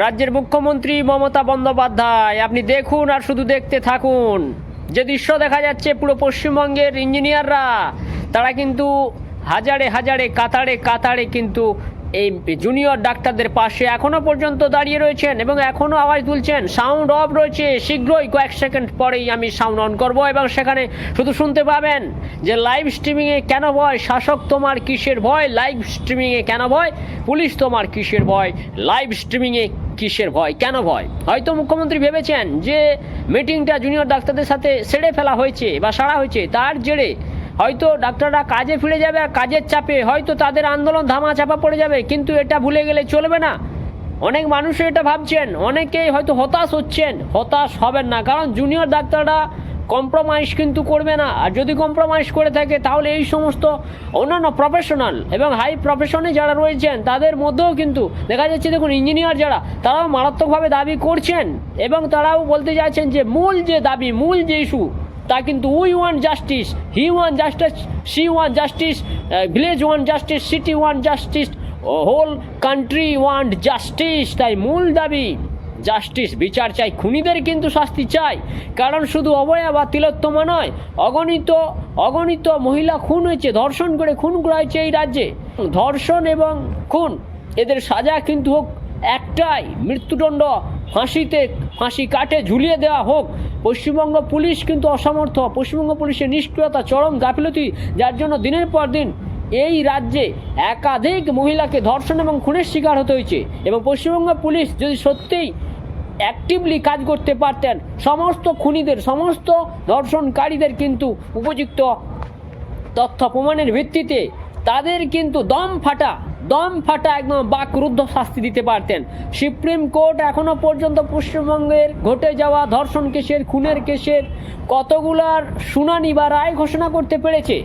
রাজ্যের মুখ্যমন্ত্রী মমতা বন্দ্যোপাধ্যায়, আপনি দেখুন আর শুধু দেখতে থাকুন। যে দৃশ্য দেখা যাচ্ছে পুরো পশ্চিমবঙ্গের ইঞ্জিনিয়াররা, তারা কিন্তু হাজারে হাজারে, কাতারে কাতারে কিন্তু এই জুনিয়র ডাক্তারদের পাশে এখনও পর্যন্ত দাঁড়িয়ে রয়েছেন এবং এখনও আওয়াজ তুলছেন। সাউন্ড অফ রয়েছে, শীঘ্রই কয়েক সেকেন্ড পরেই আমি সাউন্ড অন করব এবং সেখানে শুধু শুনতে পাবেন যে লাইভ স্ট্রিমিংয়ে কেন ভয়? শাসক তোমার কিসের ভয়? লাইভ স্ট্রিমিংয়ে কেন ভয়? পুলিশ তোমার কিসের ভয়? লাইভ স্ট্রিমিংয়ে কিসের ভয়? কেন ভয়? হয়তো মুখ্যমন্ত্রী ভেবেছেন যে মিটিংটা জুনিয়র ডাক্তারদের সাথে সেরে ফেলা হয়েছে বা সারা হয়েছে। তার জেরে হয়তো ডাক্তাররা কাজে ফিরে যাবে আর কাজের চাপে, হয়তো তাদের আন্দোলন ধামা চাপা পড়ে যাবে, কিন্তু এটা ভুলে গেলে চলবে না। অনেক মানুষ এটা ভাবছেন, অনেকেই হয়তো হতাশ হচ্ছেন। হতাশ হবেন না, কারণ জুনিয়র ডাক্তাররা কম্প্রোমাইজ কিন্তু করবে না। আর যদি কম্প্রোমাইজ করে থাকে, তাহলে এই সমস্ত অন্যান্য প্রফেশনাল এবং হাই প্রফেশনে যারা রয়েছেন, তাদের মধ্যেও কিন্তু দেখা যাচ্ছে, দেখুন ইঞ্জিনিয়ার যারা, তারাও মারাত্মকভাবে দাবি করছেন এবং তারাও বলতে চাইছেন যে, মূল যে দাবি, মূল যে ইস্যু তা কিন্তু we want justice he want justice she want justice village want justice city want justice whole country want justice তাই মূল দাবি জাস্টিস বিচার চাই, খুনিদের কিন্তু শাস্তি চাই। কারণ শুধু অবয়া বা তিলোত্তমা নয়, অগণিত অগণিত মহিলা খুন হয়েছে, ধর্ষণ করে খুন করা হয়েছে এই রাজ্যে। ধর্ষণ এবং খুন, এদের সাজা কিন্তু হোক একটাই, মৃত্যুদণ্ড ফাঁসিতে, ফাঁসি কাটে ঝুলিয়ে দেওয়া হোক। পশ্চিমবঙ্গ পুলিশ কিন্তু অসমর্থ। পশ্চিমবঙ্গ পুলিশের নিষ্ক্রিয়তা চরম গাফিলতি, যার জন্য দিনের পর দিন এই রাজ্যে একাধিক মহিলাকে ধর্ষণ এবং খুনের শিকার হতে হয়েছে। এবং পশ্চিমবঙ্গ পুলিশ যদি সত্যিই অ্যাক্টিভলি কাজ করতে পারতেন, সমস্ত খুনিদের, সমস্ত ধর্ষণকারীদের কিন্তু উপযুক্ত তথ্য প্রমাণের ভিত্তিতে তাদের কিন্তু দম ফাটা দম ফাটা একদম বাকরুদ্ধ শাস্তি দিতে পারতেন। সুপ্রিম কোর্ট এখনও পর্যন্ত পশ্চিমবঙ্গের ঘটে যাওয়া ধর্ষণ কেসের, খুনের কেসের কতগুলার শুনানি বা রায় ঘোষণা করতে পেরেছে?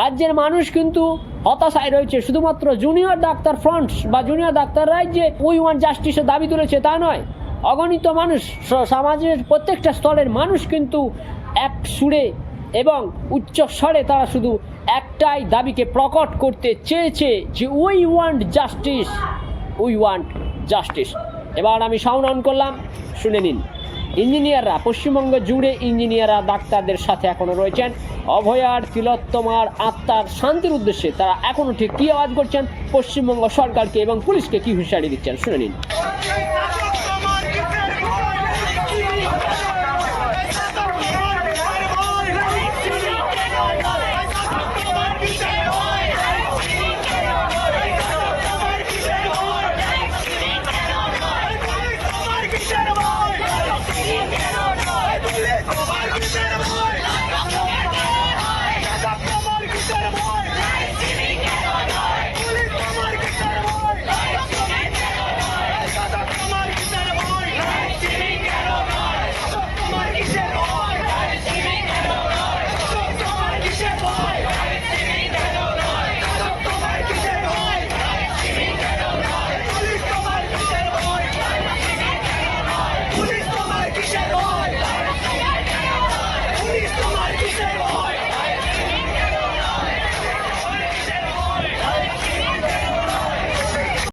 রাজ্যের মানুষ কিন্তু হতাশায় রয়েছে। শুধুমাত্র জুনিয়র ডাক্তার ফ্রন্ট বা জুনিয়র ডাক্তাররাই যে উই ওয়ান জাস্টিসের দাবি তুলেছে তা নয়, অগণিত মানুষ সমাজের প্রত্যেকটা স্তরের মানুষ কিন্তু এক সুরে এবং উচ্চ স্বরে তারা শুধু একটাই দাবিকে প্রকট করতে চেয়েছে যে we want justice, we want justice. এবার আমি সাউন্ড অন করলাম, শুনে নিন। ইঞ্জিনিয়াররা, পশ্চিমবঙ্গ জুড়ে ইঞ্জিনিয়াররা ডাক্তারদের সাথে এখনও রয়েছেন। অভয়ার, তিলোত্তমার আত্মার শান্তির উদ্দেশ্যে তারা এখনও ঠিক কী আওয়াজ করছেন? পশ্চিমবঙ্গ সরকারকে এবং পুলিশকে কি হুঁশিয়ারি দিচ্ছেন? শুনে নিন।